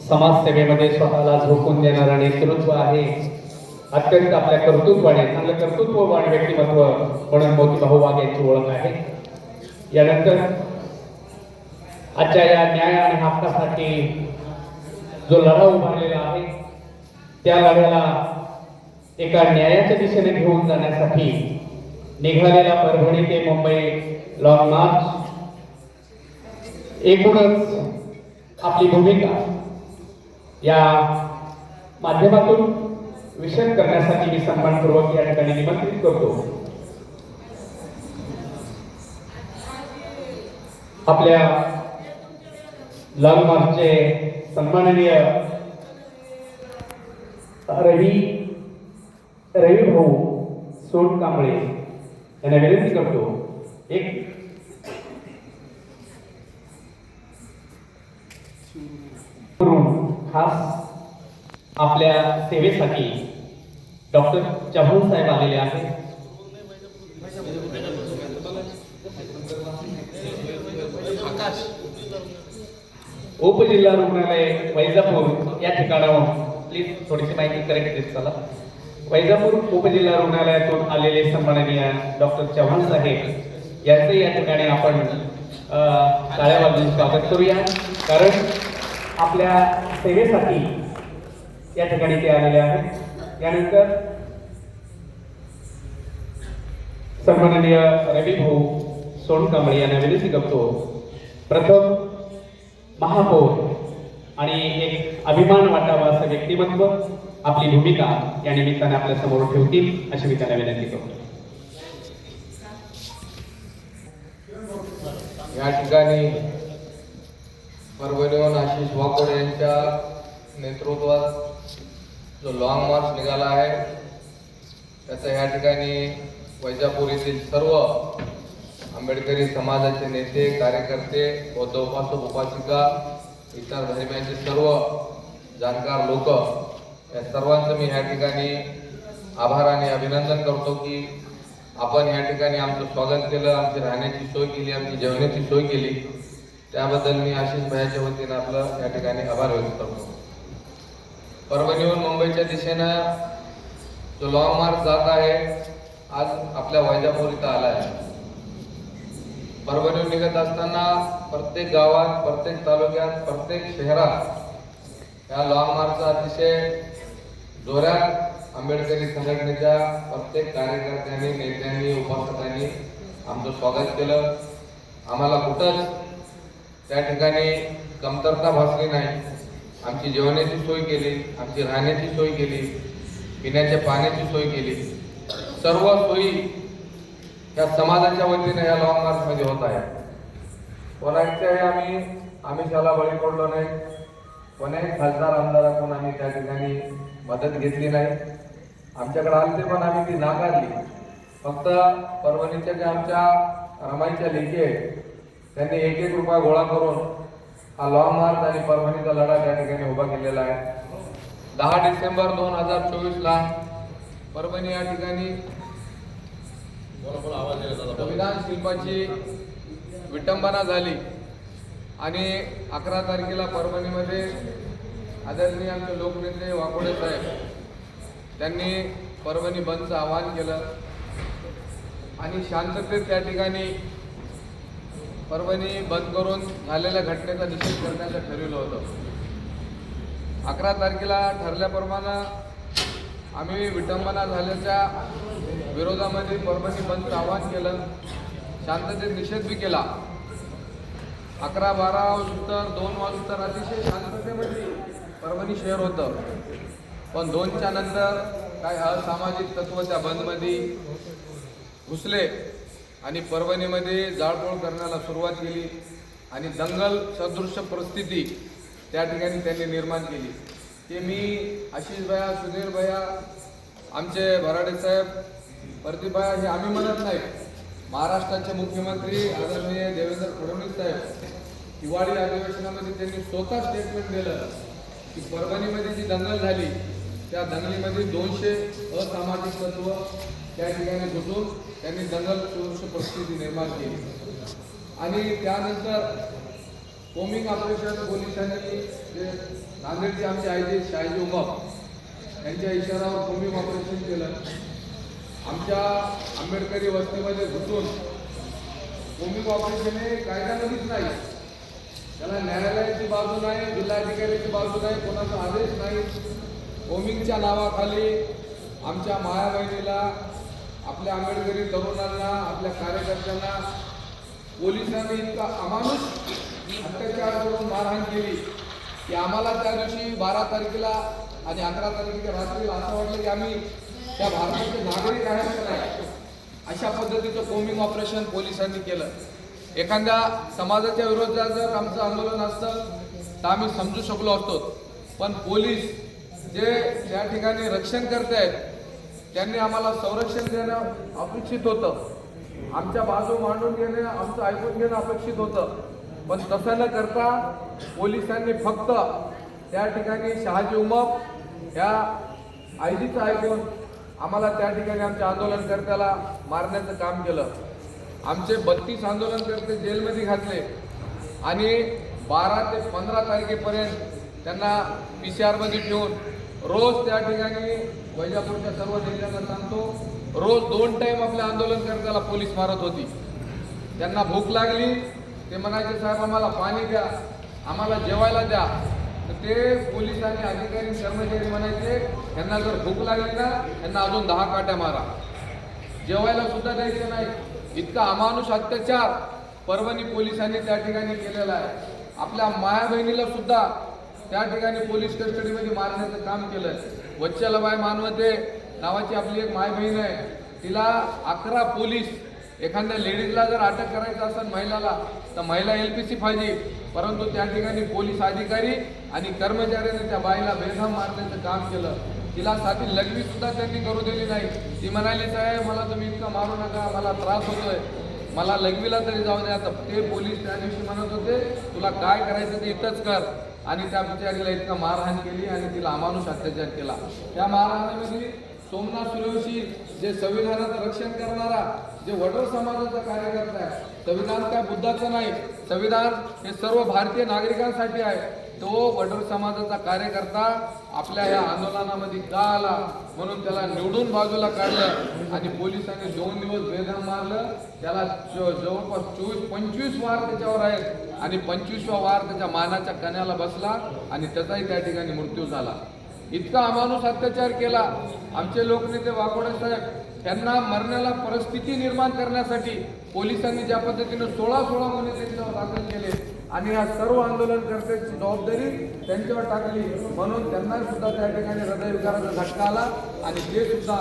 समाजसेवेमध्ये स्वतःला झोकून देणारा नेतृत्व आहे. अत्यंत आपल्या कर्तृत्वाने चांगलं कर्तृत्ववान व्यक्तिमत्व म्हणून मोतीभाऊ वाघ यांची ओळख आहे. यानंतर आजच्या या न्याय आणि हक्कासाठी जो लढा उभारलेला आहे त्या लढ्याला एका न्यायाच्या दिशेने घेऊन जाण्यासाठी निघालेला परभणी ते मुंबई लॉंग मार्च एकूणच आपली भूमिका या माध्यमातून विषय करण्यासाठी मी सन्मानपूर्वक या ठिकाणी निमंत्रित करतो. आपल्या लाल मार्चचे सन्माननीय रवी रवी भाऊ सोड कांबळे यांना विनंती करतो एक करून खास आपल्या सेवेसाठी डॉक्टर चव्हाण साहेब आलेले आहेत. उपजिल्हा रुग्णालय वैजापूर या ठिकाणाहून प्लीज थोडीशी माहिती करेक्ट देत चला. वैजापूर उपजिल्हा रुग्णालयातून आलेले सन्माननीय डॉक्टर चव्हाण साहेब यांचे या ठिकाणी आपण अं, स्वागत करूया. कारण आपल्या सेवेसाठी या ठिकाणी ते आलेले आहेत. यानंतर सन्माननीय रवी भाऊ सोनकांबळे यांना विनंती करतो. प्रथम महापौर आणि एक अभिमान वाटावा असं व्यक्तिमत्व आपली भूमिका या निमित्ताने आपल्यासमोर ठेवतील अशी मी त्यांना विनंती करतो. या ठिकाणी परभणीहून आशिष वाकोड यांच्या नेतृत्वात जो लॉंग मार्च निघाला आहे त्याचा या ठिकाणी वैजापूर येथील सर्व आंबेडकरी समाजाचे नेते कार्यकर्ते बौद्ध उपासक उपासिका इतर धर्मांचे सर्व जाणकार लोक या सर्वांचं मी या ठिकाणी आभार आणि अभिनंदन करतो की आपण या ठिकाणी आमचं स्वागत केलं आमची राहण्याची सोय केली आमची जेवणाची सोय केली. त्याबद्दल मी आशिष भायाच्या वतीनं आपलं या ठिकाणी आभार व्यक्त करतो. परभणीहून मुंबईच्या दिशेनं जो लॉंग मार्च जात आहे आज आपल्या वैजापूर इथं आला आहे. परभणीहून निघत असताना प्रत्येक गावात प्रत्येक तालुक्यात प्रत्येक शहरात या लॉंग मार्चचा अतिशय जोरात आंबेडकरी संघटनेच्या प्रत्येक कार्यकर्त्यांनी नेत्यांनी उपासकांनी आमचं स्वागत केलं. आम्हाला कुठंच त्या ठिकाणी कमतरता भासली नाही. आमची जेवणाची सोय केली आमची राहण्याची सोय केली पिण्याच्या पाण्याची सोय केली. सर्व सोयी या समाजाच्या वतीने या लॉंग मार्चमध्ये होत आहे कोणाच्याही आम्ही आमिषाला बळी पडलो नाही. कोणाही खासदार आमदाराकडून आम्ही त्या ठिकाणी मदत घेतली नाही. आमच्याकडे आलते पण आम्ही ती नाकारली. फक्त परभणीच्या ज्या आमच्या रमाईच्या लेखी आहेत त्यांनी एक एक रुपया गोळा करून हा लॉंग मार्च आणि परभणीचा लढा त्या ठिकाणी उभा केलेला आहे. दहा डिसेंबर दोन हजार चोवीसला परभणी या ठिकाणी संविधान शिल्पाची विटंबना झाली आणि अकरा तारखेला परभणीमध्ये आदरणीय आमचे लोकनेते वाकोडे साहेब त्यांनी परभणी बंदचं आवाहन केलं. आणि शांततेत त्या ठिकाणी परभणी बंद करून झालेल्या घटनेचा निषेध करण्याचं ठरवलं होतं. अकरा तारखेला ठरल्याप्रमाणे आम्ही विटंबना झाल्याच्या विरोधामध्ये परभणी बंदचं आवाहन केलं. शांततेत निषेध बी केला. अकरा बारा वाजता दोन वाजता अतिशय शांततेमध्ये परभणी शहर होतं. पण दोनच्या नंतर काय असामाजिक तत्व त्या बंदमध्ये घुसले आणि परभणीमध्ये जाळपोळ करण्याला सुरुवात केली आणि दंगल सदृश्य परिस्थिती त्या ठिकाणी त्यांनी निर्माण केली. ते मी आशिष भया सुधीर भया आमचे भराडे साहेब प्रदीप भया हे आम्ही म्हणत नाही. महाराष्ट्राचे मुख्यमंत्री आदरणीय देवेंद्र फडणवीस साहेब हिवाळी अधिवेशनामध्ये त्यांनी स्वतः स्टेटमेंट दिलं की परभणीमध्ये जी दंगल झाली त्या दंगलीमध्ये दोनशे असामाजिक तत्व त्या ठिकाणी घुसून त्यांनी दंगल परिस्थिती निर्माण केली. आणि त्यानंतर कोमिंग ऑपरेशन पोलिसांनी जे नांदेडचे आमचे आयजी शाहजी उमप यांच्या इशारावर कोमिंग ऑपरेशन केलं. आमच्या आंबेडकरी वस्तीमध्ये घुसून कोमिंग ऑपरेशन हे कायद्यामध्येच नाही. त्याला न्यायालयाची बाजू नाही जिल्हाधिकाऱ्याची बाजू नाही कोणाचा आदेश नाही. होमिंगच्या नावाखाली आमच्या माया बहिणीला आपल्या आंबेडकरी तरुणांना आपल्या कार्यकर्त्यांना पोलिसांनी इतका अमानुष अत्याचार करून मारहाण केली की आम्हाला त्या दिवशी बारा तारखेला आणि अकरा तारखेच्या रात्रीला असं वाटलं की आम्ही त्या भारताचे नागरिक आहेत नाही? अशा पद्धतीचं कोमिंग ऑपरेशन पोलिसांनी केलं. एखाद्या समाजाच्या विरोधात जर आमचं आंदोलन असतं तर आम्ही समजू शकलो असतो. पण पोलीस जे या ठिकाणी रक्षण करतायत त्यांनी आम्हाला संरक्षण देणं अपेक्षित होतं. आमच्या बाजू मांडून घेणं आमचं ऐकून घेणं अपेक्षित होतं. पण तसं न करता पोलिसांनी फक्त त्या ठिकाणी शहाजी उमप या आयजीचं ऐकून आम्हाला त्या ठिकाणी आमच्या आंदोलनकर्त्याला मारण्याचं काम केलं. आमचे बत्तीस आंदोलनकर्ते जेलमध्ये घातले आणि बारा ते पंधरा तारखेपर्यंत त्यांना पी सी आरमध्ये ठेवून रोज त्या ठिकाणी वैजापूरच्या सर्व जिल्ह्यांना सांगतो रोज दोन टाईम आपल्या आंदोलनकर्त्याला पोलीस मारत होती. त्यांना भूक लागली ते म्हणायचे साहेब आम्हाला पाणी द्या आम्हाला जेवायला द्या. तर ते पोलीस आणि अधिकारी कर्मचारी म्हणायचे त्यांना जर भूक लागली ना त्यांना अजून दहा काट्या मारा. जेवायला सुद्धा द्यायचं नाही. इतका अमानुष अत्याचार परभणी पोलिसांनी त्या ठिकाणी केलेला आहे. आपल्या माया बहिणीला सुद्धा त्या ठिकाणी पोलीस कस्टडीमध्ये मारण्याचं काम केलं वच्छलबाई मानवते नावाची आपली एक माय बहीण आहे. तिला अकरा पोलीस एखाद्या लेडीजला जर अटक करायचं असेल महिलाला तर महिला एल पी सी पाहिजे. परंतु त्या ठिकाणी पोलीस अधिकारी आणि कर्मचाऱ्याने त्या बाईला बेधाम मारण्याचं काम केलं. तिला साधी लघवी सुद्धा त्यांनी करू दिली नाही. ती म्हणाली साहेब मला तुम्ही इतकं मारू नका मला त्रास होतोय. मला लघवीला तरी जाऊ द्या तर ते पोलीस त्या दिवशी म्हणत होते तुला काय करायचं ते इथंच कर. आणि त्या बिचारीला इतकं मारहाण केली आणि तिला अमानुष अत्याचार केला. त्या मारहाणीमध्ये सोमनाथ सुरवशी जे संविधानाचं रक्षण करणारा जे वडर समाजाचा कार्यकर्ता आहे संविधान काय बुद्धाचं नाही. संविधान हे सर्व भारतीय नागरिकांसाठी आहे. तो वडोर समाजाचा कार्यकर्ता आपल्या या आंदोलनामध्ये का आला म्हणून त्याला निवडून बाजूला काढलं आणि पोलिसांनी दोन दिवस बेदम मारलं. त्याला जवळपास चोवीस पंचवीस वार त्याच्यावर आहेत आणि पंचवीसवा वार त्याच्या मानाच्या कण्याला बसला आणि त्याचाही त्या ठिकाणी मृत्यू झाला. इतका अमानुष अत्याचार केला. आमचे लोकनेते वाकोडे साहेब त्यांना मरण्याला परिस्थिती निर्माण करण्यासाठी पोलिसांनी ज्या पद्धतीने सोळा सोळा गुन्हे त्यांच्यावर दाखल केले आणि या सर्व आंदोलनकर्त्यांची जबाबदारी त्यांच्यावर टाकली. म्हणून त्यांना सुद्धा त्या ठिकाणी हृदयविकाराचा झटका आला आणि ते सुद्धा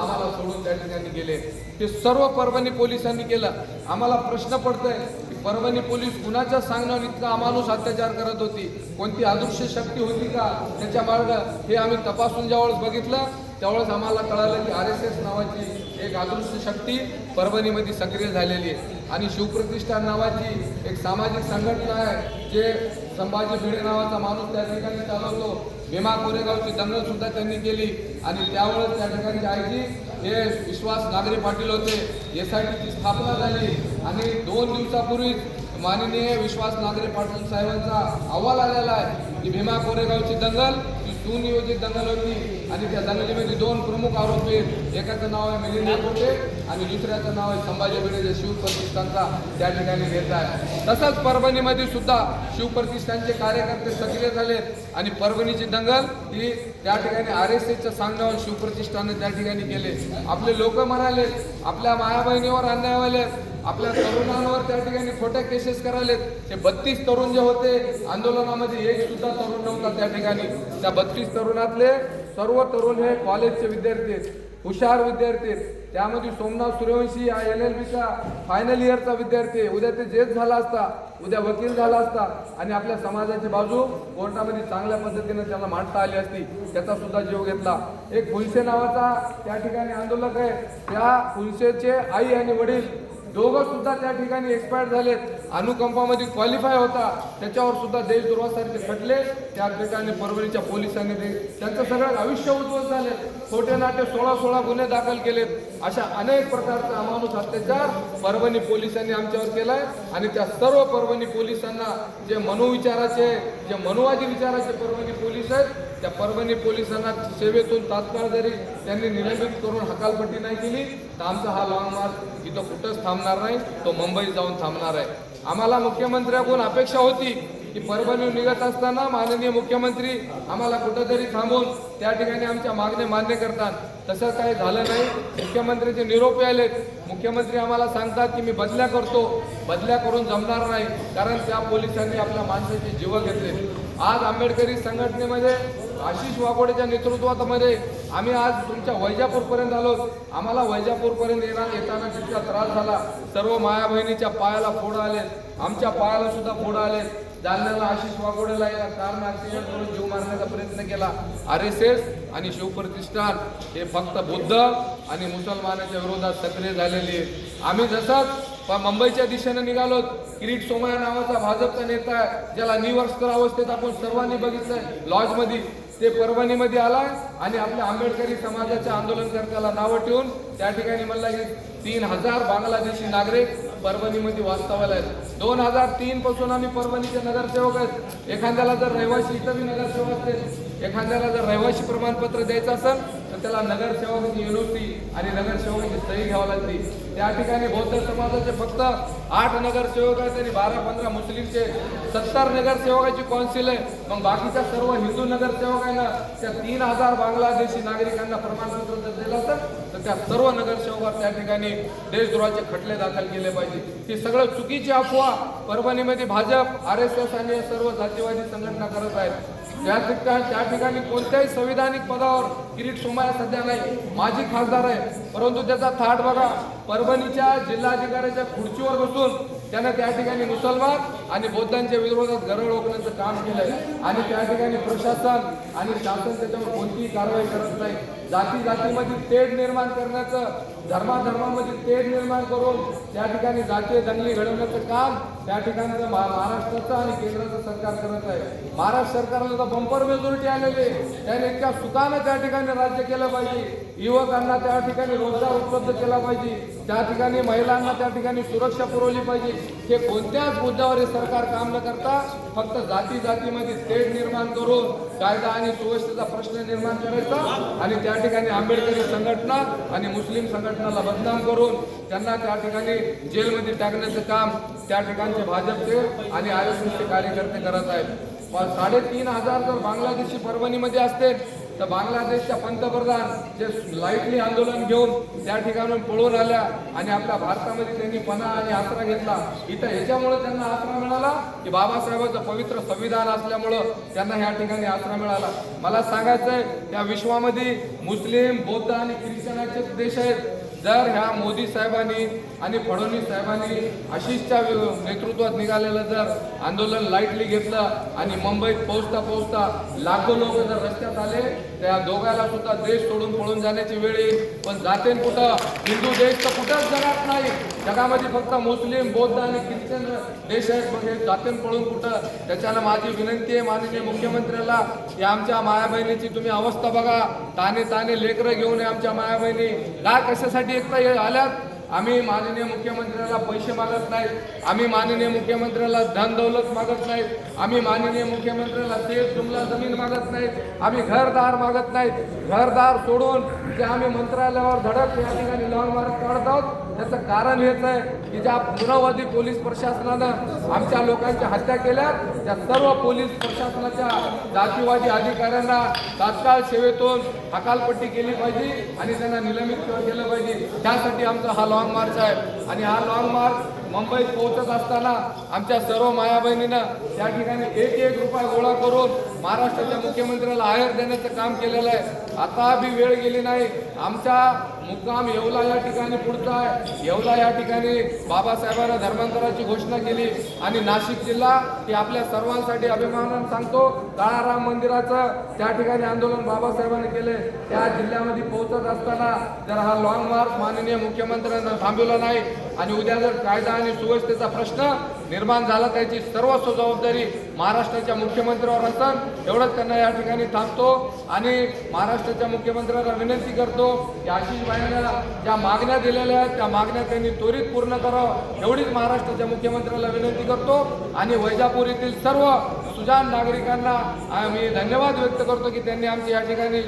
आम्हाला सोडून त्या ठिकाणी गेले. ते सर्व परभणी पोलिसांनी केलं. आम्हाला प्रश्न पडतोय की परभणी पोलीस कुणाच्या सांगण्यावर इतका अमानुष अत्याचार करत होती? कोणती अदृश्य शक्ती होती का त्याच्या मार्ग हे आम्ही तपासून ज्यावेळेस बघितलं त्यावेळेस आम्हाला कळालं की आर एस एस नावाची एक अदृश्य शक्ती परभणीमध्ये सक्रिय झालेली आहे. आणि शिवप्रतिष्ठान नावाची एक सामाजिक संघटना आहे जे संभाजी भिडे नावाचा माणूस त्या ठिकाणी चालवतो. भीमा कोरेगावची दंगल सुद्धा त्यांनी केली आणि त्यावेळेस त्या ठिकाणी आयजी हे विश्वास नागरी पाटील होते एस आय टीची स्थापना झाली. आणि दोन दिवसापूर्वीच माननीय विश्वास नागरे पाटील साहेबांचा अहवाल आलेला आहे की भीमा कोरेगावची दंगल ही सुनियोजित दंगल होती. आणि त्या दंगलीमध्ये दोन प्रमुख आरोपी एकाचं नाव आहे मिलिंद कोटे आणि दुसऱ्याचं नाव आहे संभाजी भिडे शिवप्रतिष्ठानचा त्या ठिकाणी नेता आहे. तसंच परभणीमध्ये सुद्धा शिवप्रतिष्ठानचे कार्यकर्ते सक्रिय झाले आणि परभणीची दंगल ही त्या ठिकाणी आर एस एसच्या सांगण्यावर शिवप्रतिष्ठानने त्या ठिकाणी केले. आपले लोक म्हणाले आपल्या माया बहिणीवर अन्याय व्हायले आपल्या तरुणांवर त्या ठिकाणी खोट्या केसेस करायलेत. हे बत्तीस तरुण जे होते आंदोलनामध्ये एक सुद्धा तरुण नव्हता त्या ठिकाणी. त्या बत्तीस तरुणातले सर्व तरुण हे कॉलेजचे विद्यार्थी आहेत हुशार विद्यार्थी आहेत. त्यामध्ये सोमनाथ सूर्यवंशी या एल एल बीचा फायनल इयरचा विद्यार्थी आहे. उद्या ते जेच झाला असता उद्या वकील झाला असता आणि आपल्या समाजाची बाजू कोर्टामध्ये चांगल्या पद्धतीने त्याला मांडता आली असती त्याचा सुद्धा जीव घेतला. एक फुलसे नावाचा त्या ठिकाणी आंदोलक आहे. त्या फुलसेचे आई आणि वडील दोघं सुद्धा त्या ठिकाणी एक्सपायर झालेत. अनुकंपामध्ये क्वालिफाय होता. त्याच्यावर सुद्धा देशद्रोहासारखे खटले. त्या ठिकाणी परभणीच्या पोलिसांनी ते त्यांचं सगळं आयुष्य उद्ध्वस्त झाले. खोटे नाटे सोळा सोळा गुन्हे दाखल केलेत. अशा अनेक प्रकारचा अमानुष अत्याचार परभणी पोलिसांनी आमच्यावर केलाय. आणि त्या सर्व परभणी पोलिसांना जे मनोविचाराचे जे मनोवादी विचाराचे परभणी पोलीस आहेत त्या परभणी पोलिसांना सेवेतून तात्काळ जरी त्यांनी निलंबित करून हकालपट्टी नाही केली तर आमचा हा लॉंग मार्च इथं कुठंच थांबणार नाही तो मुंबईत जाऊन थांबणार आहे. आम्हाला मुख्यमंत्र्याकडून अपेक्षा होती की परभणीहून निघत असताना माननीय मुख्यमंत्री आम्हाला कुठंतरी थांबून त्या ठिकाणी आमच्या मागण्या मान्य करतात. तसं काही झालं नाही. मुख्यमंत्र्यांचे निरोप आलेत. मुख्यमंत्री आम्हाला सांगतात की मी बदल्या करतो. बदल्या करून जमणार नाही. कारण त्या पोलिसांनी आपल्या माणसाचे जीव घेतले. आज आंबेडकरी संघटनेमध्ये आशिष वाघोडेच्या नेतृत्वामध्ये आम्ही आज तुमच्या वैजापूरपर्यंत आलो. आम्हाला वैजापूरपर्यंत येणार येताना तितका त्रास झाला. सर्व माया बहिणीच्या पायाला फोड आले. आमच्या पायाला सुद्धा फोड आले. जालन्याला आशिष वाघोडेला या कारण ऍक्सिडेंट करून जीव मारण्याचा प्रयत्न केला. आर एस एस आणि शिवप्रतिष्ठान हे फक्त बुद्ध आणि मुसलमानाच्या विरोधात सक्रिय झालेली आहे आम्ही जसंच मुंबईच्या दिशेने निघालो किरीट सोमया नावाचा भाजपचा नेता आहे ज्याला निवर्स्कर अवस्थेत आपण सर्वांनी बघितलंय. लॉजमध्ये ते परभणीमध्ये आला आणि आपल्या आंबेडकरी समाजाच्या आंदोलनकर्त्याला नावं ठेवून त्या ठिकाणी म्हणला की तीन हजार बांगलादेशी नागरिक परभणीमध्ये वास्तवाला आहेत. दोन हजार तीन पासून आम्ही परभणीचे नगरसेवक आहेत. एखाद्याला जर रहिवासी इथं बी नगरसेवक असतील एखाद्याला जर रहिवासी प्रमाणपत्र द्यायचं असेल त्याला नगरसेवकाची निवृत्ती आणि नगरसेवकाची सही घ्यावी लागते त्या ठिकाणी बौद्ध समाजाचे फक्त आठ नगरसेवक आहेत आणि बारा पंधरा मुस्लिमचे सत्तर नगरसेवकाची कौन्सिल आहे. मग बाकीच्या सर्व हिंदू नगरसेवक आहे ना त्या तीन हजार बांगलादेशी नागरिकांना प्रमाणपत्र जर दिलं असतं तर त्या सर्व नगरसेवकावर त्या ठिकाणी देशद्रोहाचे खटले दाखल केले पाहिजे. ही सगळं चुकीची अफवा परभणीमध्ये भाजप आर एस एस आणि सर्व जातीवादी संघटना करत आहेत. त्या ठिकाणी त्या ठिकाणी कोणत्याही संविधानिक पदावर किरीट सोमाया सध्या नाही. माजी खासदार आहे. परंतु त्याचा थाट बघा. परभणीच्या जिल्हाधिकाऱ्याच्या खुर्चीवर बसून त्यानं त्या ठिकाणी मुसलमान आणि बौद्धांच्या विरोधात गरळ ओकण्याचं काम केलंय. आणि त्या ठिकाणी प्रशासन आणि शासन त्याच्यावर कोणतीही कारवाई करत नाही. जाती जातीमध्ये तेढ निर्माण करण्याचं धर्माधर्मामध्ये तेढ निर्माण करून त्या ठिकाणी जातीय दंगली घडवण्याचं काम त्या ठिकाणचं महाराष्ट्राचं आणि केंद्राचं सरकार करत आहे. महाराष्ट्र सरकारला तर बंपर मेजॉरिटी आलेली आहे. त्याने इतक्या सुखानं त्या ठिकाणी राज्य केलं पाहिजे. युवकांना त्या ठिकाणी रोजगार उपलब्ध केला पाहिजे. त्या ठिकाणी महिलांना त्या ठिकाणी सुरक्षा पुरवली पाहिजे. हे कोणत्याच मुद्द्यावर हे सरकार काम न करता फक्त जाती जातीमध्ये तेढ निर्माण करून कायदा आणि सुव्यवस्थेचा प्रश्न निर्माण करायचा आणि त्या ठिकाणी आंबेडकरी संघटना आणि मुस्लिम संघटनाला बदनाम करून त्यांना त्या ठिकाणी जेलमध्ये टाकण्याचं काम त्या ठिकाणचे भाजपचे आणि आर एस एसचे कार्यकर्ते करत आहेत. पण साडेतीन हजार जर बांगलादेशी परभणीमध्ये असते तर बांगलादेशच्या पंतप्रधान जे लाईटली आंदोलन घेऊन त्या ठिकाणून पळून आल्या आणि आपल्या भारतामध्ये त्यांनी पणा आणि आसरा घेतला. इथं ह्याच्यामुळे त्यांना आसरा मिळाला की बाबासाहेबांचं पवित्र संविधान असल्यामुळं त्यांना ह्या ठिकाणी आसरा मिळाला. मला सांगायचंय या विश्वामध्ये मुस्लिम बौद्ध आणि ख्रिश्चनाचे देश आहेत. जर ह्या मोदी साहेबांनी आणि फडणवीस साहेबांनी आशिषच्या नेतृत्वात निघालेलं जर आंदोलन लाईटली घेतलं आणि मुंबईत पोहोचता पोहोचता लाखो लोक जर रस्त्यात आले त्या दोघाला सुद्धा देश सोडून पळून जाण्याची वेळ येईल. पण जाते कुठं? हिंदू देश तर कुठंच जगात नाही. जगामध्ये फक्त मुस्लिम बौद्ध आणि ख्रिश्चन देश आहेत. मग हे जाते पळून कुठं? त्याच्यानं माझी विनंती आहे माननीय मुख्यमंत्र्याला की आमच्या माया बहिणीची तुम्ही अवस्था बघा. ताने ताने लेकरं घेऊन आमच्या माया बहिणी का कशासाठी एकता हे आल्यात? आम्ही माननीय मुख्यमंत्र्याला पैसे मागत नाहीत आम्ही माननीय मुख्यमंत्र्याला धन दौलत मागत नाहीत आम्ही माननीय मुख्यमंत्र्याला शेत जुमला जमीन मागत नाहीत आम्ही घरदार मागत नाहीत घरदार सोडून जे आम्ही मंत्रालयावर धडक या ठिकाणी लॉन मारत काढत आहोत त्याचं कारण हेच आहे की ज्या पुरावादी पोलीस प्रशासनानं आमच्या लोकांच्या हत्या केल्या त्या सर्व पोलीस प्रशासनाच्या जातीवादी अधिकाऱ्यांना तात्काळ सेवेतून हकालपट्टी केली पाहिजे आणि त्यांना निलंबित केलं पाहिजे. त्यासाठी आमचा हा लॉंग मार्च आहे. आणि हा लॉंग मार्च मुंबईत पोहोचत असताना आमच्या सर्व माया बहिणीनं त्या ठिकाणी एक एक रुपया गोळा करून महाराष्ट्राच्या मुख्यमंत्र्याला आहेर देण्याचं काम केलेलं आहे. आता बी वेळ गेली नाही. आमचा मुक्काम येवला या ठिकाणी पुढचा आहे. येवला या ठिकाणी बाबासाहेबांना धर्मांतराची घोषणा केली आणि नाशिक जिल्हा हे आपल्या सर्वांसाठी अभिमानानं सांगतो. काळाराम मंदिराचं त्या ठिकाणी आंदोलन बाबासाहेबांनी केले त्या जिल्ह्यामध्ये पोहोचत असताना जर हा लॉंग मार्च माननीय मुख्यमंत्र्यांना थांबवला नाही आणि उद्या जर कायदा आणि सुव्यवस्थेचा प्रश्न निर्माण झाला त्याची सर्वस्व जबाबदारी महाराष्ट्राच्या मुख्यमंत्र्यावर असन. एवढंच त्यांना या ठिकाणी थांबतो आणि महाराष्ट्राच्या मुख्यमंत्र्याला विनंती करतो की आशिष भाईंना ज्या मागण्या दिलेल्या आहेत त्या मागण्या त्यांनी त्वरित पूर्ण करावं. एवढीच महाराष्ट्राच्या मुख्यमंत्र्याला विनंती करतो. आणि वैजापूर येथील सर्व सुजान नागरिकांना आम्ही धन्यवाद व्यक्त करतो की त्यांनी आमची या ठिकाणी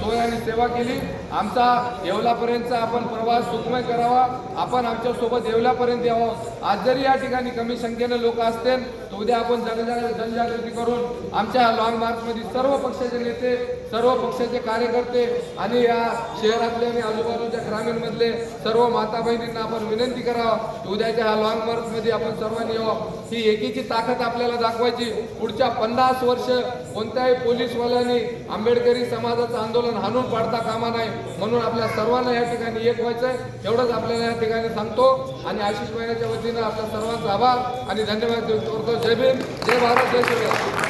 सोय आणि सेवा केली. आमचा येवलापर्यंतचा आपण प्रवास सुखमय करावा. आपण आमच्यासोबत येवलापर्यंत येवल्यापर्यंत यावं. आज जरी या ठिकाणी कमी संख्येने लोक असतील तर उद्या आपण जनजागृती करून आमच्या लॉंग मार्चमध्ये सर्व पक्षाचे नेते सर्व पक्षाचे कार्यकर्ते आणि या शहरातले आणि आजूबाजूच्या ग्रामीणमधले सर्व माता बहिणींना आपण विनंती करावं उद्याच्या ह्या लॉंग मार्चमध्ये आपण सर्वांनी यावं. ही एकीची ताकद आपल्याला दाखवायची. पुढच्या पन्नास वर्ष कोणत्याही पोलीसवाल्यांनी आंबेडकरी समाजाचं आंदोलन हाणून पाडता कामा नाही म्हणून आपल्या सर्वांना या ठिकाणी एक व्हायचंय. एवढंच आपल्याला या ठिकाणी सांगतो. आणि आशिष महिन्याच्या वतीनं आपल्या सर्वांचा आभार आणि धन्यवाद देऊ करतो जय भीम. जय भारत. जय शिवराय